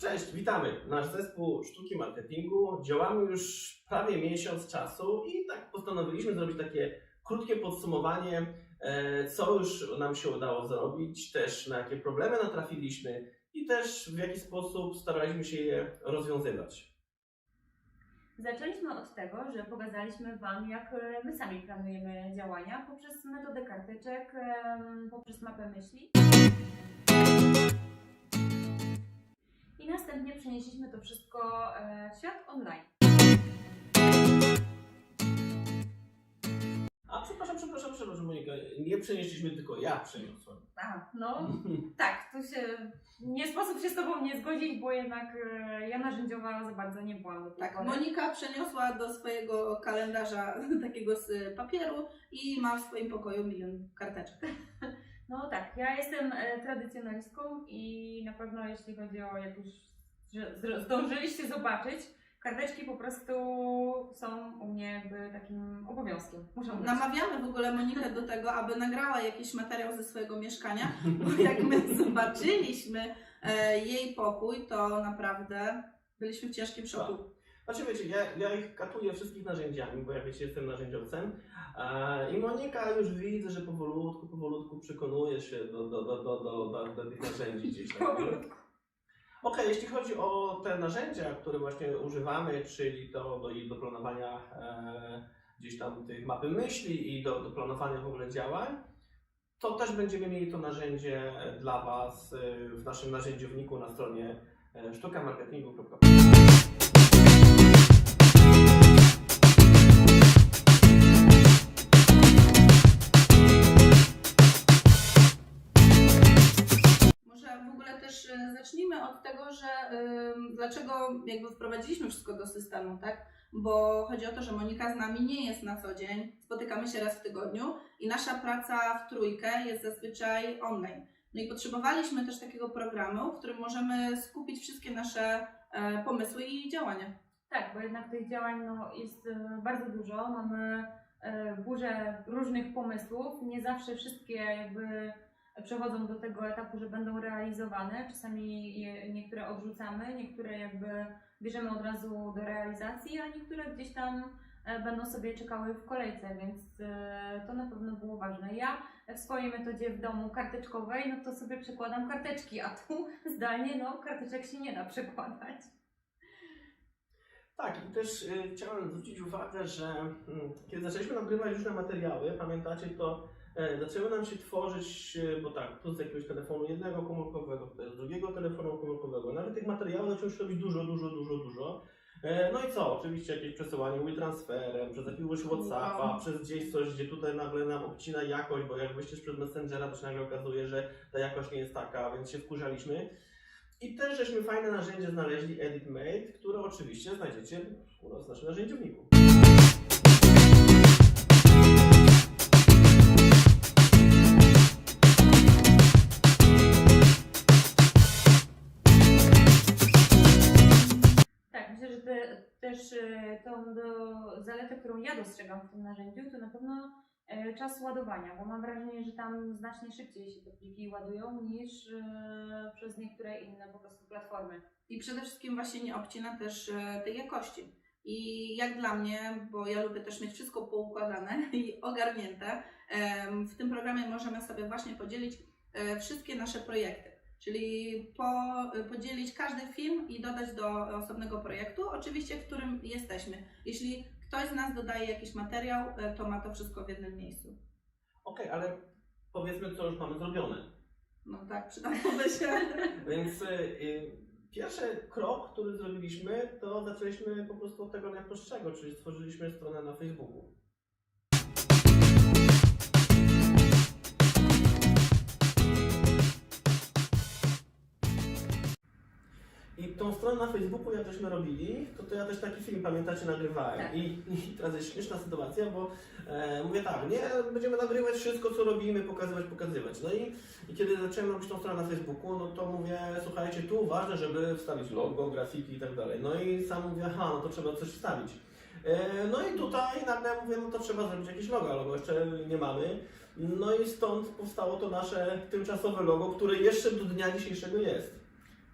Cześć, witamy. Nasz zespół sztuki marketingu. Działamy już prawie miesiąc czasu i tak postanowiliśmy zrobić takie krótkie podsumowanie, e, co już nam się udało zrobić, też na jakie problemy natrafiliśmy i też w jaki sposób staraliśmy się je rozwiązywać. Zaczęliśmy od tego, że pokazaliśmy Wam, jak e, my sami planujemy działania poprzez metodę karteczek, poprzez mapę myśli. I następnie przenieśliśmy to wszystko e, w świat online. A przepraszam, przepraszam, przepraszam Monika, nie przenieśliśmy, tylko ja przeniosłem. A, no tak, tu się nie sposób się z Tobą nie zgodzić, bo jednak e, ja narzędziowa za bardzo nie byłam do tej Tak, pory. Monika przeniosła do swojego kalendarza takiego z papieru i ma w swoim pokoju milion karteczek. No tak, ja jestem e, tradycjonalistką i na pewno jeśli chodzi o jak już że zdążyliście zobaczyć, karteczki po prostu są u mnie jakby takim obowiązkiem. Muszą być. Namawiamy w ogóle Monikę do tego, aby nagrała jakiś materiał ze swojego mieszkania, bo jak my zobaczyliśmy e, jej pokój, to naprawdę byliśmy w ciężkim szoku. Znaczy wiecie, ja, ja ich katuję wszystkich narzędziami, bo jak wiecie, jestem narzędziowcem. E, I Monika już widzę, że powolutku, powolutku przekonuje się do, do, do, do, do, do, do tych narzędzi gdzieś tam. Powolutku. Okej, jeśli chodzi o te narzędzia, które właśnie używamy, czyli to do, do planowania e, gdzieś tam tych mapy myśli i do, do planowania w ogóle działań, to też będziemy mieli to narzędzie dla Was e, w naszym narzędziowniku na stronie e, sztukamarketingu.pl. że dlaczego jakby wprowadziliśmy wszystko do systemu, tak? Bo chodzi o to, że Monika z nami nie jest na co dzień, spotykamy się raz w tygodniu i nasza praca w trójkę jest zazwyczaj online. No i potrzebowaliśmy też takiego programu, w którym możemy skupić wszystkie nasze e, pomysły i działania. Tak, bo jednak tych działań no, jest e, bardzo dużo. Mamy e, burzę różnych pomysłów. Nie zawsze wszystkie jakby przechodzą do tego etapu, że będą realizowane. Czasami je, niektóre odrzucamy, niektóre jakby bierzemy od razu do realizacji, a niektóre gdzieś tam e, będą sobie czekały w kolejce, więc e, to na pewno było ważne. Ja w swojej metodzie w domu karteczkowej, no to sobie przekładam karteczki, a tu zdalnie no karteczek się nie da przekładać. Tak, i też y, chciałem zwrócić uwagę, że mm, kiedy zaczęliśmy nagrywać różne materiały, pamiętacie, to e, zaczęły nam się tworzyć, e, bo tak, tu z jakiegoś telefonu jednego komórkowego, z drugiego telefonu komórkowego. Nawet tych materiałów zaczęło się robić dużo, dużo, dużo, dużo. E, No i co? Oczywiście jakieś przesyłanie transferem, przez jakiegoś Whatsappa, Wow. przez gdzieś coś, gdzie tutaj nagle nam obcina jakość, bo jak wyjściesz przez Messengera, to się nagle okazuje, że ta jakość nie jest taka, więc się wkurzaliśmy. I też żeśmy fajne narzędzie znaleźli, EditMate, które oczywiście znajdziecie u nas w naszym narzędziowniku. Też e, tą do, zaletę, którą ja dostrzegam w tym narzędziu, to na pewno e, czas ładowania, bo mam wrażenie, że tam znacznie szybciej się te pliki ładują niż e, przez niektóre inne po prostu platformy. I przede wszystkim właśnie nie obcina też tej jakości. I jak dla mnie, bo ja lubię też mieć wszystko poukładane i ogarnięte, w tym programie możemy sobie właśnie podzielić wszystkie nasze projekty. Czyli po, podzielić każdy film i dodać do osobnego projektu, oczywiście w którym jesteśmy. Jeśli ktoś z nas dodaje jakiś materiał, e, to ma to wszystko w jednym miejscu. Okej, ale powiedzmy, co już mamy zrobione. No tak, przydałoby się. Więc y, pierwszy krok, który zrobiliśmy, to zaczęliśmy po prostu od tego najprostszego, czyli stworzyliśmy stronę na Facebooku. Tą stronę na Facebooku, jak żeśmy robili, to, to ja też taki film, pamiętacie, nagrywałem. Tak. I, I teraz jest śmieszna sytuacja, bo e, mówię tak, nie, będziemy nagrywać wszystko, co robimy, pokazywać, pokazywać. No i, i kiedy zacząłem robić tą stronę na Facebooku, no to mówię, słuchajcie, tu ważne, żeby wstawić logo, grafiki i tak dalej. No i sam mówię, aha, no to trzeba coś wstawić. E, no i tutaj nagle mówię, no to trzeba zrobić jakieś logo, ale go jeszcze nie mamy. No i stąd powstało to nasze tymczasowe logo, które jeszcze do dnia dzisiejszego jest.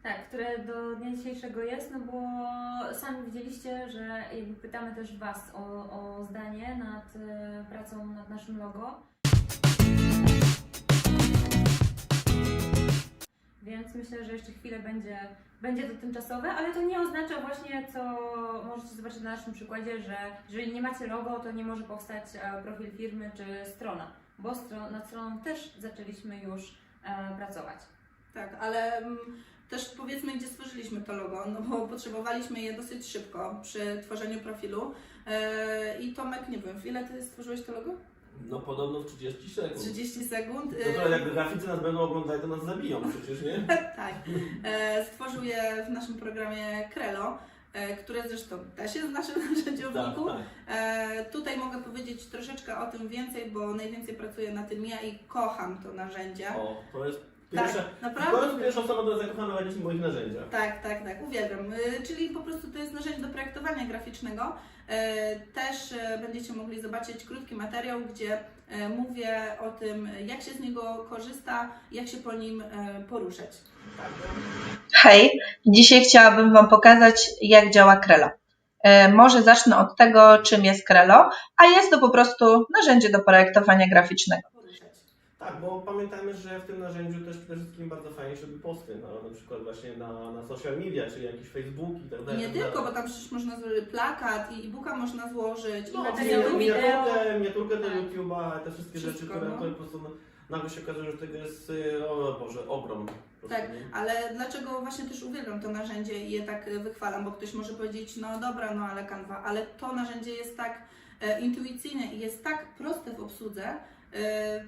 Tak, które do dnia dzisiejszego jest, no bo sami widzieliście, że pytamy też Was o, o zdanie nad e, pracą nad naszym logo. Więc myślę, że jeszcze chwilę będzie, będzie to tymczasowe, ale to nie oznacza właśnie, co możecie zobaczyć na naszym przykładzie, że jeżeli nie macie logo, to nie może powstać e, profil firmy czy strona, bo stro, nad stroną też zaczęliśmy już e, pracować. Tak, ale mm, też powiedzmy, gdzie stworzyliśmy to logo, no bo potrzebowaliśmy je dosyć szybko przy tworzeniu profilu. E, I Tomek, nie wiem, w ile ty stworzyłeś to logo? No podobno w 30 sekund. 30 sekund. No to jak graficy nas będą oglądać, to nas zabiją przecież, nie? tak. E, stworzył je w naszym programie Krelo, e, które zresztą też jest w naszym Tak, narzędziowniku. tak. E, tutaj mogę powiedzieć troszeczkę o tym więcej, bo najwięcej pracuję na tym ja i kocham to narzędzie. O, to jest pierwsza, Tak, w końcu naprawdę. pierwsza osoba, która jest zakochana w jakichś moich narzędziach. Tak, tak, tak, uwielbiam. Y, Czyli po prostu to jest narzędzie do projektowania graficznego. E, Też e, będziecie mogli zobaczyć krótki materiał, gdzie mówię o tym, jak się z niego korzysta, jak się po nim poruszać. Tak, Hej, dzisiaj chciałabym Wam pokazać, jak działa Krelo. Może zacznę od tego, czym jest Krelo, a jest to po prostu narzędzie do projektowania graficznego. Tak, bo pamiętajmy, że w tym narzędziu też przede wszystkim bardzo fajnie się robi posty, no, na przykład właśnie na, na social media, czyli jakieś Facebook i tak I dalej. nie tak tylko, bo tam przecież można zrobić plakat i e-booka można złożyć. No, i materiały nie, wideo. miniaturkę, miniaturkę do Tak. YouTube'a, te wszystkie rzeczy, Wszystko, które, no. które po prostu no, nagle się okazuje, że tego jest, y, o Boże, ogrom. po prostu, Tak, nie? ale dlaczego właśnie też uwielbiam to narzędzie i je tak e, wychwalam, bo ktoś może powiedzieć, no dobra, no ale Canva, ale to narzędzie jest tak e, intuicyjne i jest tak proste w obsłudze,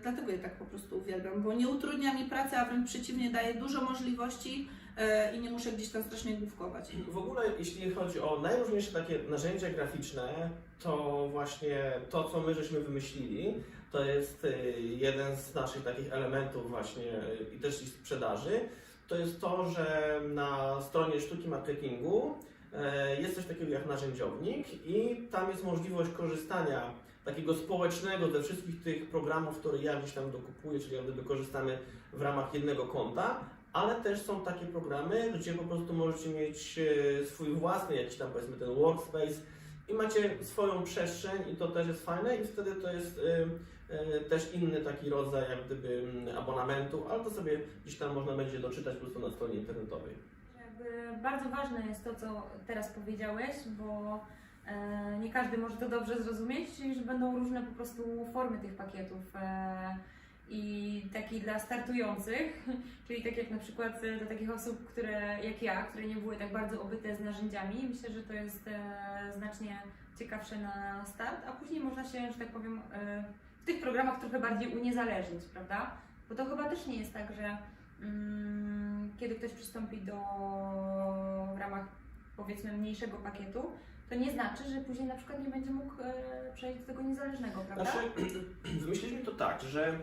dlatego je tak po prostu uwielbiam, bo nie utrudnia mi pracy, a wręcz przeciwnie, daje dużo możliwości e, i nie muszę gdzieś tam strasznie główkować. W ogóle jeśli chodzi o najróżniejsze takie narzędzia graficzne, to właśnie to, co my żeśmy wymyślili, to jest y, jeden z naszych takich elementów właśnie i też i sprzedaży. To jest to, że na stronie sztuki marketingu e, jest coś takiego jak narzędziownik i tam jest możliwość korzystania takiego społecznego ze wszystkich tych programów, które ja gdzieś tam dokupuję, czyli jak gdyby korzystamy w ramach jednego konta, ale też są takie programy, gdzie po prostu możecie mieć e, swój własny jakiś tam powiedzmy ten workspace i macie swoją przestrzeń i to też jest fajne i wtedy to jest e, e, też inny taki rodzaj jak gdyby abonamentu, ale to sobie gdzieś tam można będzie doczytać po prostu na stronie internetowej. Bardzo ważne jest to, co teraz powiedziałeś, bo nie każdy może to dobrze zrozumieć, że będą różne po prostu formy tych pakietów. E, I taki dla startujących, czyli tak jak na przykład e, dla takich osób, które jak ja, które nie były tak bardzo obyte z narzędziami, myślę, że to jest e, znacznie ciekawsze na start, a później można się, że tak powiem, e, w tych programach trochę bardziej uniezależnić, prawda? Bo to chyba też nie jest tak, że mm, kiedy ktoś przystąpi do w ramach powiedzmy mniejszego pakietu, to nie znaczy, że później na przykład nie będzie mógł e, przejść do tego niezależnego, prawda? Znaczy, wymyśliliśmy to tak, że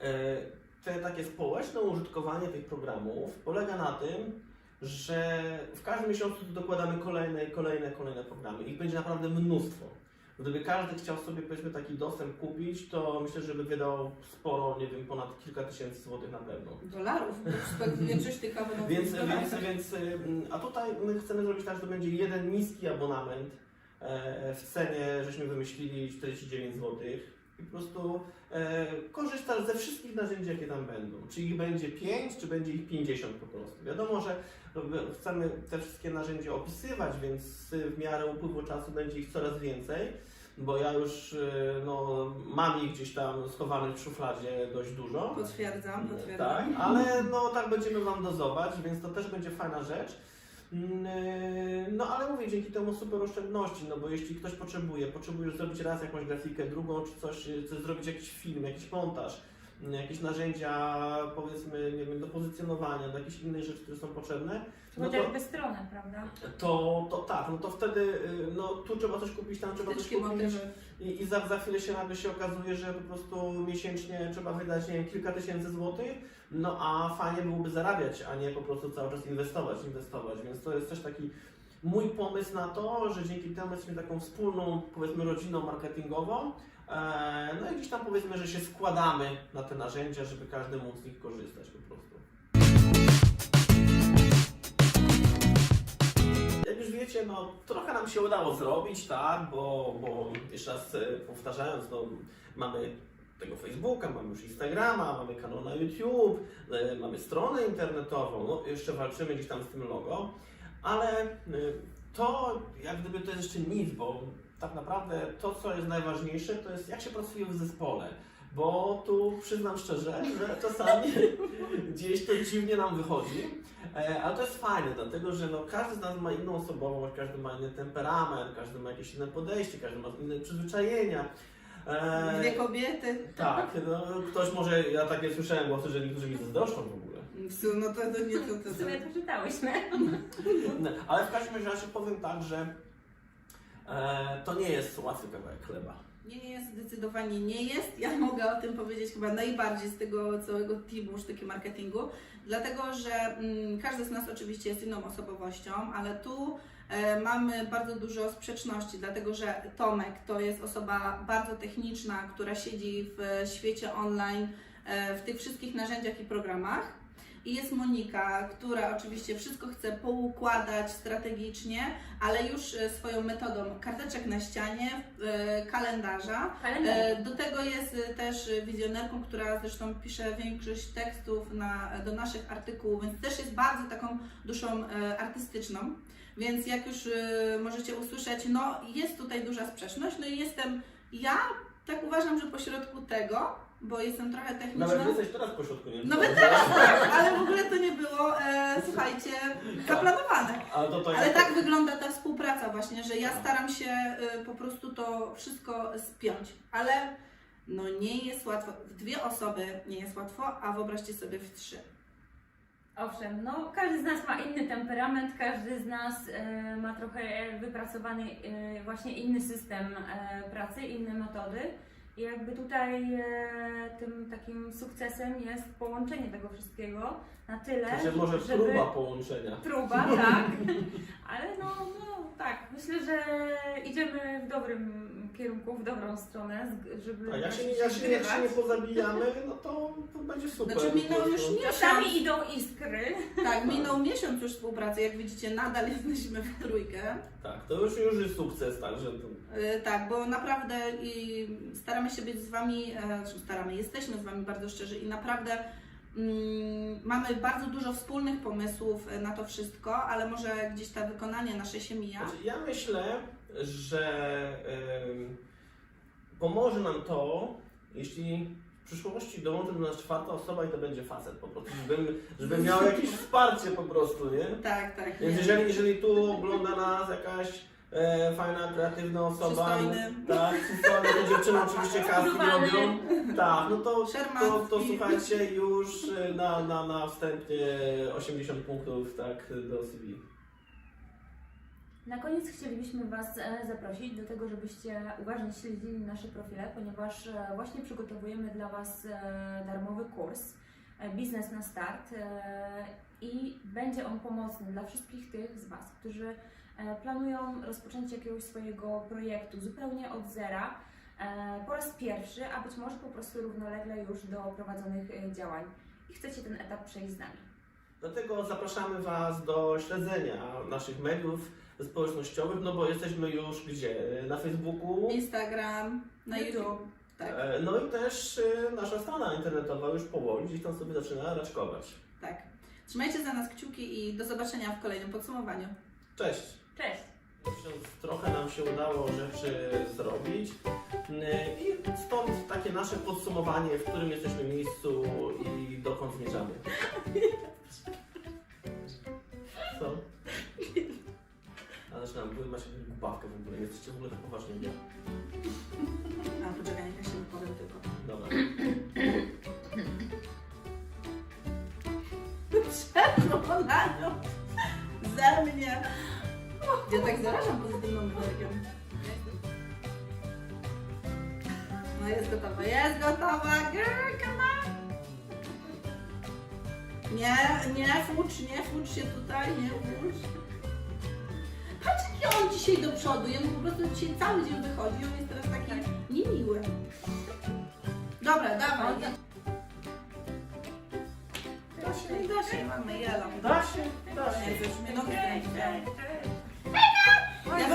e, te takie społeczne użytkowanie tych programów polega na tym, że w każdym miesiącu dokładamy kolejne, kolejne, kolejne programy. Ich będzie naprawdę mnóstwo. Gdyby każdy chciał sobie powiedzmy taki dostęp kupić, to myślę, że by wydał sporo, nie wiem, ponad kilka tysięcy złotych na pewno. Dolarów, większość tych abonentów Więc, więc, więc, a tutaj my chcemy zrobić tak, że to będzie jeden niski abonament e, w cenie, żeśmy wymyślili 49 zł i po prostu e, korzystasz ze wszystkich narzędzi, jakie tam będą. Czy ich będzie 5, czy będzie ich 50 po prostu. Wiadomo, że chcemy te wszystkie narzędzia opisywać, więc w miarę upływu czasu będzie ich coraz więcej. Bo ja już e, no, mam ich gdzieś tam schowanych w szufladzie dość dużo. Potwierdzam, Tak, potwierdzam. ale no tak będziemy Wam dozować, więc to też będzie fajna rzecz. No ale mówię, dzięki temu super oszczędności, no bo jeśli ktoś potrzebuje, potrzebujesz zrobić raz jakąś grafikę, drugą czy coś, yy, coś zrobić jakiś film, jakiś montaż, jakieś narzędzia powiedzmy, nie wiem, do pozycjonowania, do jakichś innych rzeczy, które są potrzebne, Czy no to- chociażby stronę, prawda? to, to tak, no to wtedy yy, no tu trzeba coś kupić, tam trzeba coś kupić. I, i za, za chwilę się nagle się okazuje, że po prostu miesięcznie trzeba wydać nie wiem, kilka tysięcy złotych, no a fajnie byłoby zarabiać, a nie po prostu cały czas inwestować, inwestować. Więc to jest też taki mój pomysł na to, że dzięki temu jesteśmy taką wspólną, powiedzmy, rodziną marketingową, e, no i gdzieś tam powiedzmy, że się składamy na te narzędzia, żeby każdy mógł z nich korzystać po prostu. Jak już wiecie, no trochę nam się udało zrobić, tak, bo, bo jeszcze raz e, powtarzając, no, mamy tego Facebooka, mamy już Instagrama, mamy kanał na YouTube, e, mamy stronę internetową, no jeszcze walczymy gdzieś tam z tym logo ale e, to jak gdyby to jest jeszcze nic, bo tak naprawdę to, co jest najważniejsze, to jest jak się pracuje w zespole. Bo tu przyznam szczerze, że czasami gdzieś to dziwnie nam wychodzi, e, ale to jest fajne, dlatego że no, każdy z nas ma inną osobowość, każdy ma inny temperament, każdy ma jakieś inne podejście, każdy ma inne przyzwyczajenia. Dwie kobiety. tak, no, ktoś może, ja takie słyszałem głosy, że niektórzy mi zazdroszczą w ogóle. W sumie, No to, to nie to, to, W sumie to czytałyśmy. No, ale w każdym razie powiem tak, że e, to nie jest łatwy kawałek chleba. Nie jest, zdecydowanie nie jest. Ja mogę o tym powiedzieć chyba najbardziej z tego całego teamu sztuki marketingu, dlatego że mm, każdy z nas oczywiście jest inną osobowością, ale tu e, mamy bardzo dużo sprzeczności, dlatego że Tomek to jest osoba bardzo techniczna, która siedzi w świecie online, e, w tych wszystkich narzędziach i programach. I jest Monika, która oczywiście wszystko chce poukładać strategicznie, ale już e, swoją metodą karteczek na ścianie, e, kalendarza. Kalendarz. E, Do tego jest też wizjonerką, która zresztą pisze większość tekstów na, do naszych artykułów, więc też jest bardzo taką duszą artystyczną. Więc jak już możecie usłyszeć, no jest tutaj duża sprzeczność, no i jestem ja, tak uważam, że pośrodku tego, bo jestem trochę techniczna. Nawet jesteś teraz pośrodku, nie wiem. Nawet teraz tak, ale w ogóle to nie było, e, słuchajcie, zaplanowane. Ale to, to Ale tak wygląda ta współpraca właśnie, że ja staram się y, po prostu to wszystko spiąć, ale no nie jest łatwo. W dwie osoby nie jest łatwo, a wyobraźcie sobie w trzy. Owszem, no każdy z nas ma inny temperament, każdy z nas e, ma trochę wypracowany e, właśnie inny system e, pracy, inne metody. I jakby tutaj e, tym takim sukcesem jest połączenie tego wszystkiego na tyle, Znaczy może żeby... próba połączenia. Próba, tak. Ale no, no tak, myślę, że idziemy w dobrym kierunku, w dobrą stronę, z- żeby A jak się, jak się, jak się nie pozabijamy, no to, to będzie super. Znaczy, minął już miesiąc. Czasami idą iskry. Tak, minął miesiąc już współpracy, jak widzicie, nadal jesteśmy w trójkę. Tak, to już, już jest sukces, także to, Y, Tak, bo naprawdę i staramy się być z Wami, e, znaczy staramy, jesteśmy z Wami bardzo szczerzy i naprawdę mm, mamy bardzo dużo wspólnych pomysłów e, na to wszystko, ale może gdzieś to wykonanie nasze się mija. Znaczy, ja myślę, że pomoże nam to, jeśli w przyszłości dołączy do nas czwarta osoba i to będzie facet po prostu, żeby, żeby miał jakieś wsparcie po prostu, nie? Tak, tak. Więc jeżeli, jeżeli tu ogląda nas jakaś e, fajna, kreatywna osoba, Przystojny. tak, przystojny, to dziewczyny oczywiście Udowany. robią, tak, no to, to, to słuchajcie już na, na, na wstępnie 80 punktów tak do CV. Na koniec chcielibyśmy Was e, zaprosić do tego, żebyście uważnie śledzili nasze profile, ponieważ e, właśnie przygotowujemy dla Was e, darmowy kurs Biznes na Start i będzie on pomocny dla wszystkich tych z Was, którzy planują rozpoczęcie jakiegoś swojego projektu zupełnie od zera po raz pierwszy, a być może po prostu równolegle już do prowadzonych działań i chcecie ten etap przejść z nami. Dlatego zapraszamy Was do śledzenia naszych mediów społecznościowych, no bo jesteśmy już gdzie? Na Facebooku. Instagram, na YouTube. YouTube. Tak, E, No i też e, nasza strona internetowa już powoli gdzieś tam sobie zaczyna raczkować. tak. Trzymajcie za nas kciuki i do zobaczenia w kolejnym podsumowaniu. Cześć! Cześć! Trochę nam się udało rzeczy zrobić E, i stąd takie nasze podsumowanie, w którym jesteśmy miejscu i dokąd zmierzamy. zaczynam, wy macie głupawkę w ogóle, jesteście w ogóle tak poważnie. Nie? A poczekaj, niech ja się wypowiem tylko. Dobra. Czerwonają ze mnie. Ja tak zarażam pozytywną energią. No jest gotowa, jest gotowa, girl, come on. Nie, nie, fucz, nie, fucz się tutaj, nie, fucz. I on dzisiaj do przodu, i on po prostu dzisiaj cały dzień wychodzi, on jest teraz taki tak. niemiły. Dobra, dawaj. Da się, mamy jelą. Da się, da się. Już